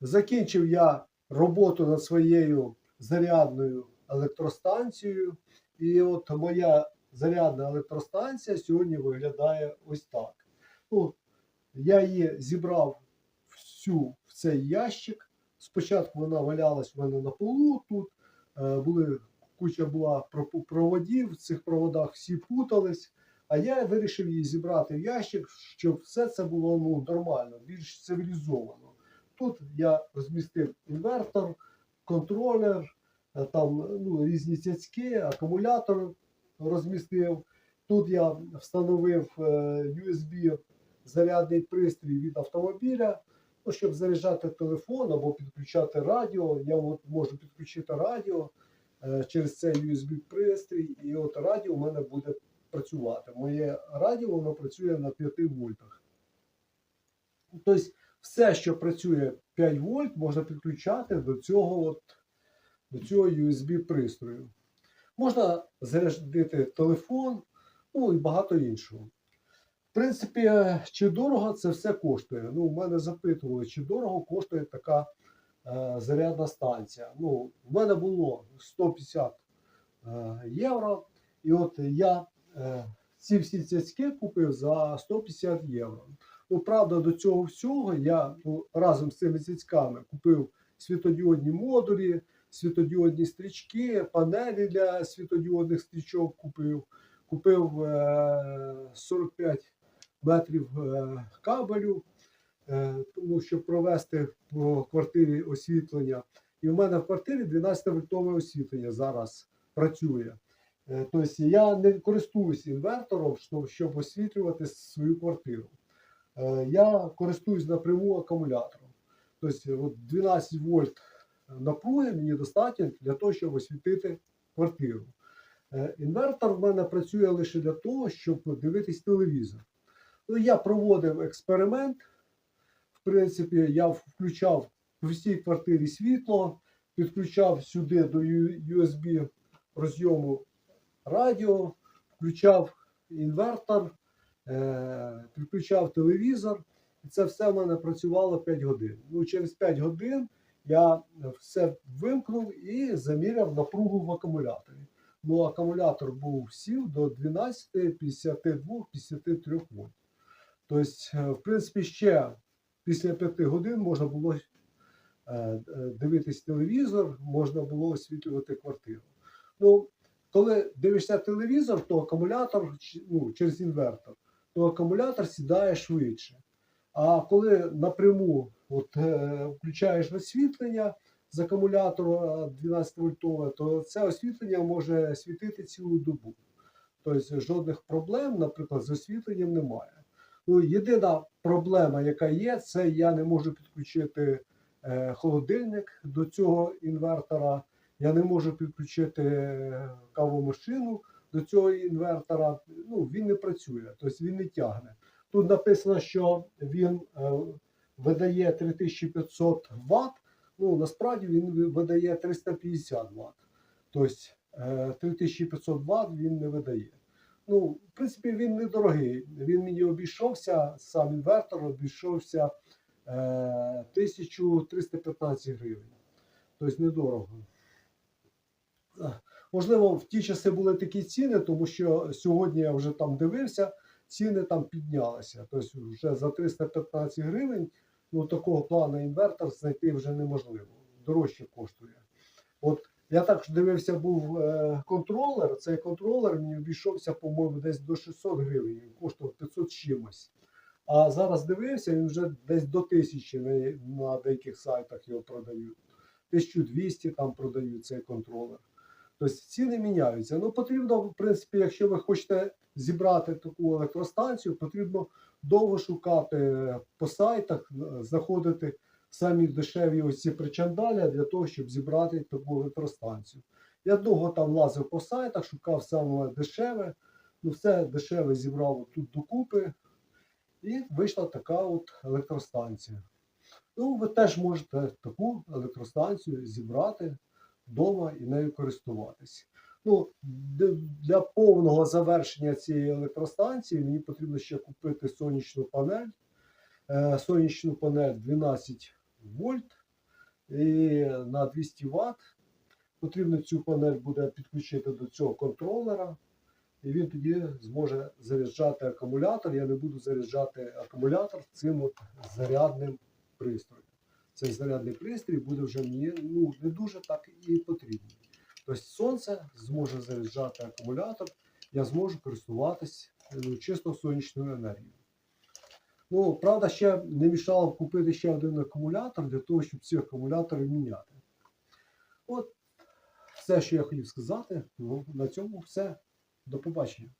Закінчив я роботу над своєю зарядною електростанцією. І от моя зарядна електростанція сьогодні виглядає ось так. Ну, я її зібрав всю в цей ящик. Спочатку вона валялась в мене на полу тут. Е, були, куча була проводів, в цих проводах всі путались. А я вирішив її зібрати в ящик, щоб все це було ну, нормально, більш цивілізовано. Тут я розмістив інвертор, контролер, е, там ну, різні цяцьки, акумулятор розмістив. Тут я встановив е, USB зарядний пристрій від автомобіля, ну, щоб заряджати телефон або підключати радіо. Я от можу підключити радіо е, через цей USB пристрій, і от радіо у мене буде працювати. Моє радіо воно працює на 5 вольтах. Тобто, все, що працює 5 вольт, можна підключати до цього, от, до цього USB пристрою. Можна зарядити телефон, ну і багато іншого. В принципі, чи дорого це все коштує? Ну, у мене запитували, чи дорого коштує така е, зарядна станція. Ну, в мене було 150 е, євро, і от я е, ці всі цяцьки купив за 150 євро. Ну, правда, до цього всього я ну, разом з цими цяцьками купив світодіодні модулі, світодіодні стрічки, панелі для світодіодних стрічок купив. Купив е, 45 метрів е, кабелю, е, тому щоб провести по квартирі освітлення. І в мене в квартирі 12-вольтове освітлення зараз працює. Е, Тобто я не користуюсь інвертором, щоб освітлювати свою квартиру. Е, Я користуюсь напряму акумулятором. Тобто 12 вольт напруги мені достатньо для того, щоб освітити квартиру. Е, Інвертор в мене працює лише для того, щоб дивитись телевізор. Ну, я проводив експеримент. В принципі, я включав в всій квартирі світло, підключав сюди до USB розйому радіо, включав інвертор, е, підключав телевізор. І це все в мене працювало 5 годин. Ну, через 5 годин я все вимкнув і заміряв напругу в акумуляторі. Ну, акумулятор був сів до 12, 52, 53 вольт. Тобто, е, в принципі, ще після 5 годин можна було е, е, дивитись телевізор, можна було освітлювати квартиру. Ну, коли дивишся телевізор, то акумулятор ну, через інвертор, то акумулятор сідає швидше. А коли напряму от, е, включаєш освітлення з акумулятора 12 вольтове, то це освітлення може світити цілу добу. Тобто жодних проблем, наприклад, з освітленням немає. Ну, єдина проблема, яка є, це я не можу підключити е, холодильник до цього інвертора. Я не можу підключити е, кавомашину до цього інвертора. Ну, він не працює, тобто він не тягне. Тут написано, що він е, видає 3500 Вт. Ну, насправді він видає 350 Вт. Тобто е, 3500 Вт він не видає. Ну, в принципі, він недорогий. Він мені обійшовся, сам інвертор обійшовся е, 1315 гривень. Тобто недорого. Можливо, в ті часи були такі ціни, тому що сьогодні я вже там дивився, ціни там піднялися. Тобто вже за 315 гривень ну, такого плану інвертор знайти вже неможливо. Дорожче коштує. От я також дивився, був е, контролер. Цей контролер мені обійшовся, по-моєму, десь до 600 гривень. Він коштував 500 з чимось. А зараз дивився, він вже десь до 1000 на, на деяких сайтах його продають. 1200 там продають цей контролер. Тобто ціни міняються. Ну, потрібно, в принципі, якщо ви хочете зібрати таку електростанцію, потрібно довго шукати по сайтах, е, знаходити самі дешеві ось ці причандаля для того, щоб зібрати таку електростанцію. Я довго там лазив по сайтах, шукав саме дешеве, ну все дешеве зібрав тут докупи, і вийшла така от електростанція. Ну, ви теж можете таку електростанцію зібрати вдома і нею користуватись. Ну, для повного завершення цієї електростанції мені потрібно ще купити сонячну панель. Е, сонячну панель 12 вольт. і на 200 Вт. Потрібно цю панель буде підключити до цього контролера, і він тоді зможе заряджати акумулятор. Я не буду заряджати акумулятор цим от зарядним пристроєм. Цей зарядний пристрій буде вже мені ну, не дуже так і потрібний. Тобто сонце зможе заряджати акумулятор, я зможу користуватись ну, чисто сонячною енергією. Ну, правда, ще не мішало купити ще один акумулятор для того, щоб ці акумулятори міняти. От все, що я хотів сказати. Ну, на цьому все. До побачення.